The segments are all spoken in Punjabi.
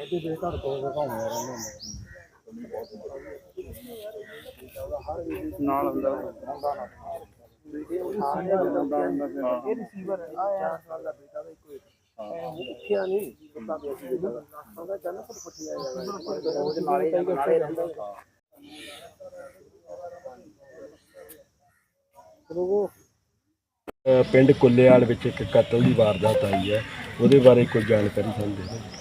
ਉਹਦੇ ਦੇ ਘਰ ਤੋਂ ਘੁੰਮਦੇ ਰਹਿੰਦੇ ਹੁੰਦੇ ਨਾਲ ਹੁੰਦਾ ਨਾ ਇਹ ਰਿਸੀਵਰ ਆ ਯਾਰ ਸਾਲ ਦਾ ਬੇਟਾ ਦਾ ਇੱਕੋ ਇੱਕ। ਮੁਖਿਆ ਨਹੀਂ ਪਤਾ ਵੀ ਅਸੀਂ ਉਹਦਾ ਜਨਮ ਪਰ ਪੁੱਛਿਆ ਜਾਂਦਾ ਉਹਦੇ ਨਾਲ ਹੀ ਨਾਲ ਰਹਿੰਦਾ ਅ, ਪਿੰਡ ਕੁੱਲੇਵਾਲ ਵਿੱਚ ਇੱਕ ਕਤਲ ਦੀ ਵਾਰਦਾਤ ਆਈ ਹੈ। ਉਹਦੇ ਬਾਰੇ ਕੋਈ ਜਾਣਕਾਰੀ ਸਾਨੂੰ ਦੇ ਦਿਓ।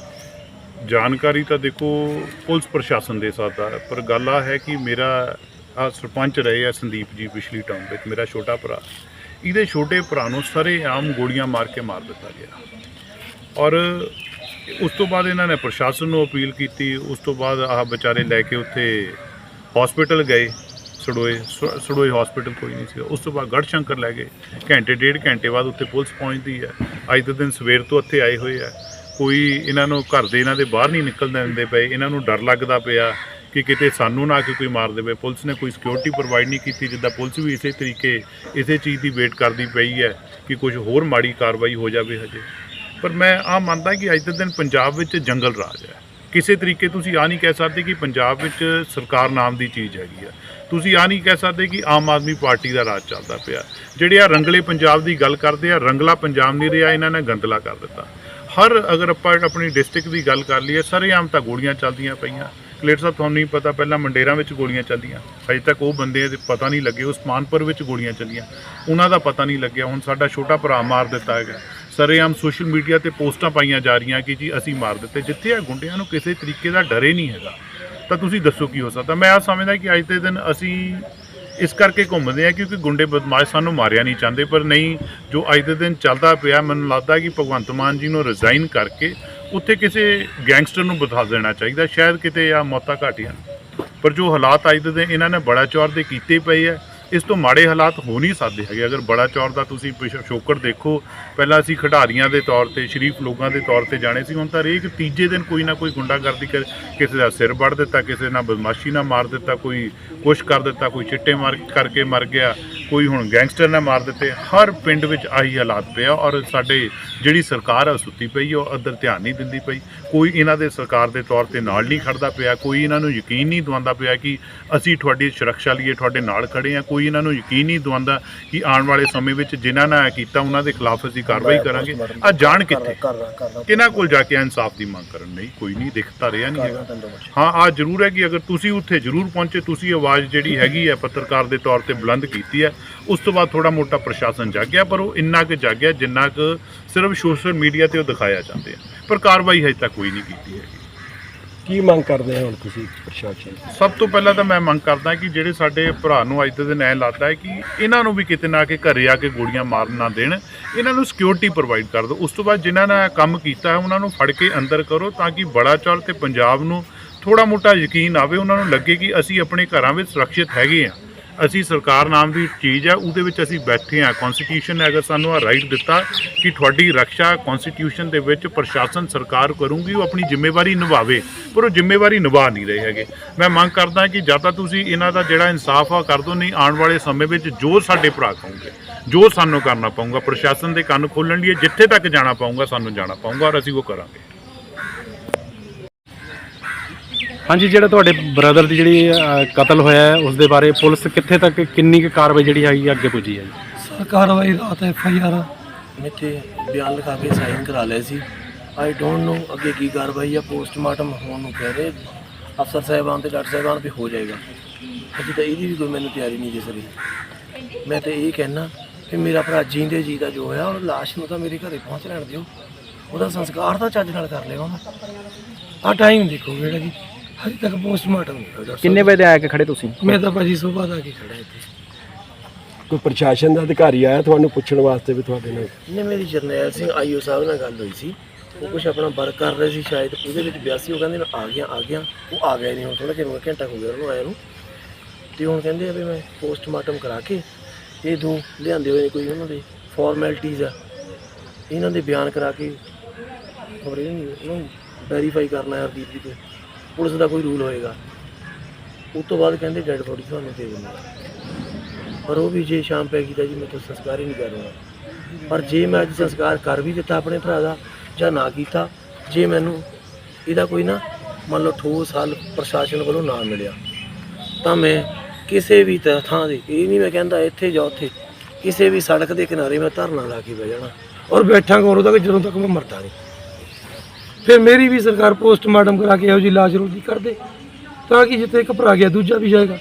ਜਾਣਕਾਰੀ ਤਾਂ ਦੇਖੋ ਪੁਲਿਸ ਪ੍ਰਸ਼ਾਸਨ ਦੇ ਸਾਥ ਆ, ਪਰ ਗੱਲ ਆ ਹੈ ਕਿ ਮੇਰਾ ਆ ਸਰਪੰਚ ਰਹੇ ਆ ਸੰਦੀਪ ਜੀ ਪਿਛਲੀ ਟਰਮ ਵਿੱਚ, ਮੇਰਾ ਛੋਟਾ ਭਰਾ। ਇਹਦੇ ਛੋਟੇ ਭਰਾ ਨੂੰ ਸਾਰੇ ਆਮ ਗੋਲੀਆਂ ਮਾਰ ਕੇ ਮਾਰ ਦਿੱਤਾ ਗਿਆ। ਔਰ ਉਸ ਤੋਂ ਬਾਅਦ ਇਹਨਾਂ ਨੇ ਪ੍ਰਸ਼ਾਸਨ ਨੂੰ ਅਪੀਲ ਕੀਤੀ, ਉਸ ਤੋਂ ਬਾਅਦ ਆਹ ਵਿਚਾਰੇ ਲੈ ਕੇ ਉੱਥੇ ਹਸਪੀਟਲ ਗਏ, ਸੜੋਏ, ਸ- ਸੜੋਏ ਹਸਪੀਟਲ ਕੋਈ ਨਹੀਂ ਸੀ ਉਸ ਤੋਂ ਬਾਅਦ ਗੜਸ਼ੰਕਰ ਲੈ ਗਏ। ਘੰਟੇ, ਡੇਢ ਘੰਟੇ ਬਾਅਦ ਉੱਥੇ ਪੁਲਿਸ ਪਹੁੰਚਦੀ ਹੈ। ਅੱਜ ਦੇ ਦਿਨ ਸਵੇਰ ਤੋਂ ਇੱਥੇ ਆਏ ਹੋਏ ਆ। ਕੋਈ ਇਹਨਾਂ ਨੂੰ ਘਰ ਦੇ ਇਹਨਾਂ ਦੇ ਬਾਹਰ ਨਹੀਂ ਨਿਕਲਣ ਦਿੰਦੇ ਪਏ, ਇਹਨਾਂ ਨੂੰ ਡਰ ਲੱਗਦਾ ਪਿਆ ਕਿ ਕਿਤੇ ਸਾਨੂੰ ਨਾ ਕਿ ਕੋਈ ਮਾਰ ਦੇਵੇ। ਪੁਲਿਸ ਨੇ ਕੋਈ ਸਿਕਿਉਰਿਟੀ ਪ੍ਰੋਵਾਈਡ ਨਹੀਂ ਕੀਤੀ, ਜਿੱਦਾਂ ਪੁਲਿਸ ਵੀ ਇਸੇ ਤਰੀਕੇ, ਇਸੇ ਚੀਜ਼ ਦੀ ਵੇਟ ਕਰਦੀ ਪਈ ਹੈ ਕਿ ਕੁਝ ਹੋਰ ਮਾੜੀ ਕਾਰਵਾਈ ਹੋ ਜਾਵੇ ਹਜੇ। ਪਰ ਮੈਂ ਆ ਮੰਨਦਾ ਕਿ ਅੱਜ ਦੇ ਦਿਨ ਪੰਜਾਬ ਵਿੱਚ ਜੰਗਲ ਰਾਜ ਹੈ। ਕਿਸੇ ਤਰੀਕੇ ਤੁਸੀਂ ਆ ਨਹੀਂ ਕਹਿ ਸਕਦੇ ਕਿ ਪੰਜਾਬ ਵਿੱਚ ਸਰਕਾਰ ਨਾਮ ਦੀ ਚੀਜ਼ ਹੈਗੀ ਆ। ਤੁਸੀਂ ਆ ਨਹੀਂ ਕਹਿ ਸਕਦੇ ਕਿ ਆਮ ਆਦਮੀ ਪਾਰਟੀ ਦਾ ਰਾਜ ਚੱਲਦਾ ਪਿਆ। ਜਿਹੜੇ ਆ ਰੰਗਲੇ ਪੰਜਾਬ ਦੀ ਗੱਲ ਕਰਦੇ ਆ, ਰੰਗਲਾ ਪੰਜਾਬ ਨਹੀਂ ਰਿਹਾ, ਇਹਨਾਂ ਨੇ ਗੰਦਲਾ ਕਰ ਦਿੱਤਾ। ਹਰ ਅਗਰ ਆਪਾਂ ਆਪਣੀ ਡਿਸਟ੍ਰਿਕਟ ਦੀ ਗੱਲ ਕਰ ਲਈਏ, ਸਰੇਆਮ ਤਾਂ ਗੋਲੀਆਂ ਚੱਲਦੀਆਂ ਪਈਆਂ। ਕਲੇਟ ਸਾਹਿਬ, ਤੁਹਾਨੂੰ ਨਹੀਂ ਪਤਾ, ਪਹਿਲਾਂ ਮੰਡੇਰਾਂ ਵਿੱਚ ਗੋਲੀਆਂ ਚੱਲੀਆਂ ਅਜੇ ਤੱਕ ਉਹ ਬੰਦੇ ਦੇ ਪਤਾ ਨਹੀਂ ਲੱਗੇ ਉਸਮਾਨਪੁਰ ਵਿੱਚ ਗੋਲੀਆਂ ਚੱਲੀਆਂ। ਉਹਨਾਂ ਦਾ ਪਤਾ ਨਹੀਂ ਲੱਗਿਆ। ਹੁਣ ਸਾਡਾ ਛੋਟਾ ਭਰਾ ਮਾਰ ਦਿੱਤਾ ਹੈਗਾ। ਸਰੇਆਮ ਸੋਸ਼ਲ ਮੀਡੀਆ ਤੇ ਪੋਸਟਾਂ ਪਾਈਆਂ ਜਾ ਰਹੀਆਂ ਕਿ ਜੀ ਅਸੀਂ ਮਾਰ ਦਿੱਤੇ। ਜਿੱਥੇ ਆ ਗੁੰਡਿਆਂ ਨੂੰ ਕਿਸੇ ਤਰੀਕੇ ਦਾ ਡਰੇ ਨਹੀਂ ਹੈਗਾ। ਤਾਂ ਤੁਸੀਂ ਦੱਸੋ ਕੀ ਹੋ ਸਕਦਾ? ਮੈਂ ਆ ਸਮਝਦਾ ਕਿ ਅੱਜ ਦੇ ਦਿਨ ਅਸੀਂ ਇਸ ਕਰਕੇ ਘੁੰਮਦੇ ਆ ਕਿਉਂਕਿ ਗੁੰਡੇ ਬਦਮਾਸ਼ ਸਾਨੂੰ ਮਾਰਿਆ ਨਹੀਂ ਚਾਹੁੰਦੇ ਪਰ ਨਹੀਂ, ਜੋ ਅੱਜ ਦੇ ਦਿਨ ਚੱਲਦਾ ਪਿਆ, ਮੈਨੂੰ ਲੱਗਦਾ ਕਿ ਭਗਵੰਤ ਮਾਨ ਜੀ ਨੂੰ ਰਿਜ਼ਾਈਨ ਕਰਕੇ ਉੱਥੇ ਕਿਸੇ ਗੈਂਗਸਟਰ ਨੂੰ ਬਿਠਾ ਦੇਣਾ ਚਾਹੀਦਾ, ਸ਼ਾਇਦ ਕਿਤੇ ਆ ਮੌਤਾਂ ਘਾਟੀਆਂ ਪਰ ਜੋ ਹਾਲਾਤ ਅੱਜ ਦੇ ਦਿਨ ਇਹਨਾਂ ਨੇ ਬੜਾ ਚੌਰ ਦੇ ਕੀਤੇ ਪਏ ਆ ਇਸ ਤੋਂ ਮਾੜੇ ਹਾਲਾਤ ਹੋ ਨਹੀਂ ਸਕਦੇ ਹੈਗੇ। ਅਗਰ ਬੜਾ ਚੌਰ ਦਾ ਤੁਸੀਂ ਪਿਛੋਕੜ ਦੇਖੋ, ਪਹਿਲਾਂ ਅਸੀਂ ਖਿਡਾਰੀਆਂ ਦੇ ਤੌਰ ਤੇ, ਸ਼ਰੀਫ ਲੋਕਾਂ ਦੇ ਤੌਰ ਤੇ ਜਾਣੇ ਸੀ। ਹੁਣ ਤਾਂ ਹਰੇਕ ਤੀਜੇ ਦਿਨ ਕੋਈ ਨਾ ਕੋਈ ਗੁੰਡਾਗਰਦੀ ਕਰ ਕਿਸੇ ਦਾ ਸਿਰ ਵੜ ਦਿੱਤਾ, ਕਿਸੇ ਨਾਲ ਬਦਮਾਸ਼ੀ ਨਾਲ ਮਾਰ ਦਿੱਤਾ, ਕੋਈ ਕੁਛ ਕਰ ਦਿੱਤਾ, ਕੋਈ ਚਿੱਟੇ ਮਾਰ, ਕਰਕੇ ਮਰ ਗਿਆ। ਕੋਈ ਹੁਣ ਗੈਂਗਸਟਰ ਨੇ ਮਾਰ ਦਿੱਤੇ ਹਰ ਪਿੰਡ ਵਿੱਚ ਆਹੀ ਹਾਲਾਤ ਪਿਆ ਔਰ ਸਾਡੇ ਜਿਹੜੀ ਸਰਕਾਰ ਆ ਸੁੱਤੀ ਪਈ ਉਹ ਅਦਰ ਧਿਆਨ ਨਹੀਂ ਦਿੰਦੀ ਪਈ। ਕੋਈ ਇਹਨਾਂ ਦੇ ਸਰਕਾਰ ਦੇ ਤੌਰ ਤੇ ਨਾਲ ਨਹੀਂ ਖੜਦਾ ਪਿਆ ਕੋਈ ਇਹਨਾਂ ਨੂੰ ਯਕੀਨ ਨਹੀਂ ਦਵਾਉਂਦਾ ਪਿਆ ਕਿ ਅਸੀਂ ਤੁਹਾਡੀ ਸੁਰੱਖਿਆ ਲਈ ਤੁਹਾਡੇ ਨਾਲ ਖੜੇ ਆ ਕੋਈ ਇਹਨਾਂ ਨੂੰ ਯਕੀਨ ਨਹੀਂ ਦਵਾਉਂਦਾ ਕਿ ਆਉਣ ਵਾਲੇ ਸਮੇਂ ਵਿੱਚ ਜਿਨ੍ਹਾਂ ਨੇ ਕੀਤਾ ਉਹਨਾਂ ਦੇ ਖਿਲਾਫ ਅਸੀਂ ਕਾਰਵਾਈ ਕਰਾਂਗੇ। ਆ ਜਾਣ ਕਿੱਥੇ? ਕਿਹਨਾਂ ਕੋਲ ਜਾ ਕੇ ਇਨਸਾਫ ਦੀ ਮੰਗ ਕਰਨ? ਨਹੀਂ ਕੋਈ ਨਹੀਂ ਦਿਖਤਾ ਰਿਹਾ ਨਹੀਂ ਹਾਂ ਆ ਜ਼ਰੂਰ ਹੈ ਕਿ ਅਗਰ ਤੁਸੀਂ ਉੱਥੇ ਜ਼ਰੂਰ ਪਹੁੰਚੇ ਤੁਸੀਂ ਆਵਾਜ਼ ਜਿਹੜੀ ਹੈਗੀ ਹੈ ਪੱਤਰਕਾਰ ਦੇ ਤੌਰ ਤੇ ਬੁਲੰਦ ਕੀਤੀ ਹੈ ਉਸ ਤੋਂ ਬਾਅਦ ਥੋੜਾ ਮੋਟਾ ਪ੍ਰਸ਼ਾਸਨ ਜਾਗਿਆ ਪਰ ਉਹ ਇੰਨਾ ਕੁ ਜਾਗਿਆ ਜਿੰਨਾ ਕੁ ਸਿਰਫ ਸੋਸ਼ਲ ਮੀਡੀਆ ਤੇ ਉਹ ਦਿਖਾਇਆ ਜਾਂਦੇ ਆ। ਪਰ ਕਾਰਵਾਈ ਹਜੇ ਤੱਕ ਕੋਈ ਨਹੀਂ ਕੀਤੀ ਹੈਗੀ। ਕੀ ਮੰਗ ਕਰਦੇ ਹੋ ਹੁਣ ਤੁਸੀਂ ਪ੍ਰਸ਼ਾਸਨ? ਸਭ ਤੋਂ ਪਹਿਲਾਂ ਤਾਂ ਮੈਂ ਮੰਗ ਕਰਦਾ ਕਿ ਜਿਹੜੇ ਸਾਡੇ ਭਰਾ ਨੂੰ ਅੱਜ ਦੇ ਦਿਨ ਐ ਲੱਗਦਾ ਹੈ ਕਿ ਇਹਨਾਂ ਨੂੰ ਵੀ ਕਿਤੇ ਨਾ ਕਿ ਘਰੇ ਆ ਕੇ ਗੋਲੀਆਂ ਮਾਰਨ ਨਾ ਦੇਣ ਇਹਨਾਂ ਨੂੰ ਸਿਕਿਉਰਿਟੀ ਪ੍ਰੋਵਾਈਡ ਕਰ ਦਿਓ। ਉਸ ਤੋਂ ਬਾਅਦ ਜਿਨ੍ਹਾਂ ਨੇ ਕੰਮ ਕੀਤਾ ਹੈ ਉਹਨਾਂ ਨੂੰ ਫੜ ਕੇ ਅੰਦਰ ਕਰੋ ਤਾਂ ਕਿ ਬੜਾ ਚੌਰ ਤੇ ਪੰਜਾਬ ਨੂੰ ਥੋੜਾ ਮੋਟਾ ਯਕੀਨ ਆਵੇ ਉਹਨਾਂ ਨੂੰ ਲੱਗੇ ਕਿ ਅਸੀਂ ਆਪਣੇ ਘਰਾਂ ਵਿੱਚ ਸੁਰੱਖਿਅਤ ਹੈਗੇ ਆ ਅਸੀਂ ਸਰਕਾਰ ਨਾਮ ਦੀ ਚੀਜ਼ ਹੈ ਉਹਦੇ ਵਿੱਚ ਅਸੀਂ ਬੈਠੇ ਆ। ਕਨਸਟੀਟਿਊਸ਼ਨ ਨੇ ਅਗਰ ਸਾਨੂੰ ਆ ਰਾਈਟ ਦਿੱਤਾ ਕਿ ਤੁਹਾਡੀ ਰੱਖਿਆ ਕਨਸਟੀਟਿਊਸ਼ਨ ਦੇ ਵਿੱਚ ਪ੍ਰਸ਼ਾਸਨ ਸਰਕਾਰ ਕਰੂਗੀ, ਉਹ ਆਪਣੀ ਜ਼ਿੰਮੇਵਾਰੀ ਨਿਭਾਵੇ, ਪਰ ਉਹ ਜ਼ਿੰਮੇਵਾਰੀ ਨਿਭਾ ਨਹੀਂ ਰਹੇ ਹੈਗੇ। ਮੈਂ ਮੰਗ ਕਰਦਾ ਕਿ ਜਾਂ ਤਾਂ ਤੁਸੀਂ ਇਹਨਾਂ ਦਾ ਜਿਹੜਾ ਇਨਸਾਫ ਆ ਕਰ ਦਿਓ, ਨਹੀਂ ਆਉਣ ਵਾਲੇ ਸਮੇਂ ਵਿੱਚ ਜੋ ਸਾਡੇ ਭਰਾ ਕਹੋਗੇ, ਜੋ ਸਾਨੂੰ ਕਰਨਾ ਪਊਗਾ, ਪ੍ਰਸ਼ਾਸਨ ਦੇ ਕੰਨ ਖੋਲਣ ਲਈ ਜਿੱਥੇ ਤੱਕ ਜਾਣਾ ਪਊਗਾ, ਸਾਨੂੰ ਜਾਣਾ ਪਊਗਾ ਔਰ ਅਸੀਂ ਉਹ ਕਰਾਂਗੇ। ਹਾਂਜੀ ਜਿਹੜਾ ਤੁਹਾਡੇ ਬ੍ਰਦਰ ਦੀ ਜਿਹੜੀ ਅਹ, ਕਤਲ ਹੋਇਆ ਹੈ ਉਸ ਦੇ ਬਾਰੇ ਪੁਲਿਸ ਕਿੱਥੇ ਤੱਕ ਕਿੰਨੀ ਕੁ ਕਾਰਵਾਈ ਜਿਹੜੀ ਹੈਗੀ ਹੈ ਅੱਗੇ ਪੁੱਜੀ ਹੈ ਜੀ? ਸਰ ਕਾਰਵਾਈ ਰਾਤ ਐਫ ਆਈ ਆਰ ਮਿੱਥੇ ਬਿਆਨ ਲਿਖਾ ਕੇ ਸਾਈਨ ਕਰਾ ਲਏ ਸੀ। ਆਈ ਡੋਨਟ ਨੋ ਅੱਗੇ ਕੀ ਕਾਰਵਾਈ ਆ ਪੋਸਟਮਾਰਟਮ ਹੋਣ ਨੂੰ ਕਹਿ ਰਹੇ। ਅਫਸਰ ਸਾਹਿਬਾਨ ਤੇ ਡਾਕਟਰ ਸਾਹਿਬਾਨ ਵੀ ਹੋ ਜਾਏਗਾ। ਅਜੇ ਤਾਂ ਇਹਦੀ ਵੀ ਕੋਈ ਮੈਨੂੰ ਤਿਆਰੀ ਨਹੀਂ ਦਿਸ ਰਹੀ ਮੈਂ ਤੇ ਇਹ ਕਹਿਣਾ ਕਿ ਮੇਰਾ ਭਰਾ ਜੀਂਦੇ ਜੀ ਦਾ ਜੋ ਹੋਇਆ ਉਹ ਲਾਸ਼ ਨੂੰ ਤਾਂ ਮੇਰੇ ਘਰੇ ਪਹੁੰਚ ਲੈਣ ਦਿਓ। ਉਹਦਾ ਸੰਸਕਾਰ ਤਾਂ ਚੱਜ ਨਾਲ ਕਰ ਲਿਆ ਮੈਂ ਆ ਟਾਈਮ ਦੇਖੋ ਜਿਹੜਾ ਜੀ। ਹਜੇ ਤੱਕ ਪੋਸਟਮਾਰਟਮ ਨਹੀਂ ਹੋਇਆ ਡਾਕਟਰ ਕਿੰਨੇ ਵਜੇ ਆ ਕੇ ਖੜੇ ਤੁਸੀਂ? ਸਾਹਿਬ। ਮੈਂ ਤਾਂ ਭਾਜੀ ਸੁਬਾਹ ਦਾ ਕੀ ਖੜਾ ਇੱਥੇ। ਕੋਈ ਪ੍ਰਸ਼ਾਸਨ ਦਾ ਅਧਿਕਾਰੀ ਆਇਆ ਤੁਹਾਨੂੰ ਪੁੱਛਣ ਵਾਸਤੇ ਵੀ ਤੁਹਾਡੇ ਨਾਲ? ਨੇ ਮੇਰੀ ਜਰਨੈਲ ਸਿੰਘ ਆਈਓ ਸਾਹਿਬ ਨਾਲ ਗੱਲ ਹੋਈ ਸੀ। ਉਹ ਕੁਝ ਆਪਣਾ ਵਰਕ ਕਰ ਰਹੇ ਸੀ ਸ਼ਾਇਦ ਉਹਦੇ ਵਿੱਚ ਬਿਆਸੀ ਉਹ ਕਹਿੰਦੇ ਮੈਂ ਆ ਗਿਆ ਆ ਗਿਆ। ਉਹ ਆ ਗਿਆ ਨਹੀਂ ਹੁਣ ਥੋੜਾ ਜਿਹਾ ਘੰਟਾ ਹੋ ਗਿਆ ਉਹਨੂੰ ਆਇਆ ਨੂੰ। ਤੇ ਹੁਣ ਕਹਿੰਦੇ ਆ ਵੀ ਮੈਂ ਪੋਸਟਮਾਰਟਮ ਕਰਾ ਕੇ ਇਹ ਦੋ ਲਿਆਂਦੇ ਹੋਏ ਨੇ ਕੋਈ ਉਹਨਾਂ ਦੇ ਫਾਰਮੈਲਿਟੀਜ਼ ਆ। ਇਹਨਾਂ ਦੇ ਬਿਆਨ ਕਰਾ ਕੇ ਖਬਰ ਇਹ ਨਹੀਂ ਉਹਨੂੰ ਵੈਰੀਫਾਈ ਕਰਨਾ ਹੈ ਹਰਦੀਪ ਜੀ ਤੇ। ਪੁਲਿਸ ਦਾ ਕੋਈ ਰੂਲ ਹੋਏਗਾ। ਉਸ ਤੋਂ ਬਾਅਦ ਕਹਿੰਦੇ ਡੈਡ ਬੋਡੀ ਤੁਹਾਨੂੰ ਦੇ ਦਿੰਦੇ ਪਰ ਉਹ ਵੀ ਜੇ ਸ਼ਾਮ ਪੈ ਗਈ ਤਾਂ ਜੀ ਮੈਂ ਤਾਂ ਸੰਸਕਾਰ ਹੀ ਨਹੀਂ ਕਰੂੰਗਾ ਪਰ ਜੇ ਮੈਂ ਅੱਜ ਸੰਸਕਾਰ ਕਰ ਵੀ ਦਿੱਤਾ ਆਪਣੇ ਭਰਾ ਦਾ ਜਾਂ ਨਾ ਕੀਤਾ, ਜੇ ਮੈਨੂੰ ਇਹਦਾ ਕੋਈ ਨਾ ਮੰਨ ਲਓ ਠੋਸ ਹੱਲ ਪ੍ਰਸ਼ਾਸਨ ਵੱਲੋਂ ਨਾ ਮਿਲਿਆ, ਤਾਂ ਮੈਂ ਕਿਸੇ ਵੀ ਥਾਂ ਦੇ ਇਹ ਨਹੀਂ ਮੈਂ ਕਹਿੰਦਾ ਇੱਥੇ ਜਾਂ ਉੱਥੇ, ਕਿਸੇ ਵੀ ਸੜਕ ਦੇ ਕਿਨਾਰੇ ਮੈਂ ਧਰਨਾ ਲਾ ਕੇ ਬਹਿ ਜਾਣਾ। ਔਰ ਬੈਠਾਂਗਾ ਉਦੋਂ ਤੱਕ ਜਦੋਂ ਤੱਕ ਮੈਂ ਮਰਦਾ ਨਹੀਂ। ਫਿਰ ਮੇਰੀ ਵੀ ਸਰਕਾਰ ਪੋਸਟਮਾਰਟਮ ਕਰਾ ਕੇ ਇਹੋ ਜੀ ਲਾਸ਼ ਰੋਜੀ ਕਰ ਦੇ, ਤਾਂ ਕਿ ਜਿੱਥੇ ਇੱਕ ਭਰਾ ਗਿਆ ਦੂਜਾ ਵੀ ਜਾਏਗਾ।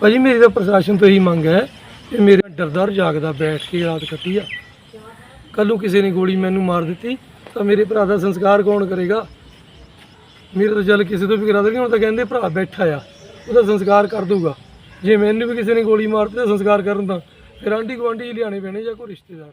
ਭਾਜੀ, ਮੇਰੀ ਤਾਂ ਪ੍ਰਸ਼ਾਸਨ ਤੋਂ ਹੀ ਮੰਗ ਹੈ ਕਿ ਮੇਰੇ ਡਰਦਾਰ ਜਾਗਦਾ ਬੈਠ ਕੇ ਰਾਤ ਕੱਟੀ ਆ। ਕੱਲੂ ਕਿਸੇ ਨੇ ਗੋਲੀ ਮੈਨੂੰ ਮਾਰ ਦਿੱਤੀ, ਤਾਂ ਮੇਰੇ ਭਰਾ ਦਾ ਸੰਸਕਾਰ ਕੌਣ ਕਰੇਗਾ? ਮੇਰੇ ਤਾਂ ਚੱਲ ਕਿਸੇ ਤੋਂ ਵੀ ਕਰਾ ਦੇਣਗੇ, ਹੁਣ ਤਾਂ ਕਹਿੰਦੇ ਭਰਾ ਬੈਠਾ ਆ, ਉਹਦਾ ਸੰਸਕਾਰ ਕਰ ਦੂਗਾ ਜੇ ਮੈਨੂੰ ਵੀ ਕਿਸੇ ਨੇ ਗੋਲੀ ਮਾਰਤੀ ਤਾਂ ਸੰਸਕਾਰ ਕਰਨ ਤਾਂ। ਫਿਰ ਆਂਢੀ ਗੁਆਂਢੀ ਹੀ ਲਿਆਣੇ ਪੈਣੇ ਜਾਂ ਕੋਈ ਰਿਸ਼ਤੇਦਾਰ?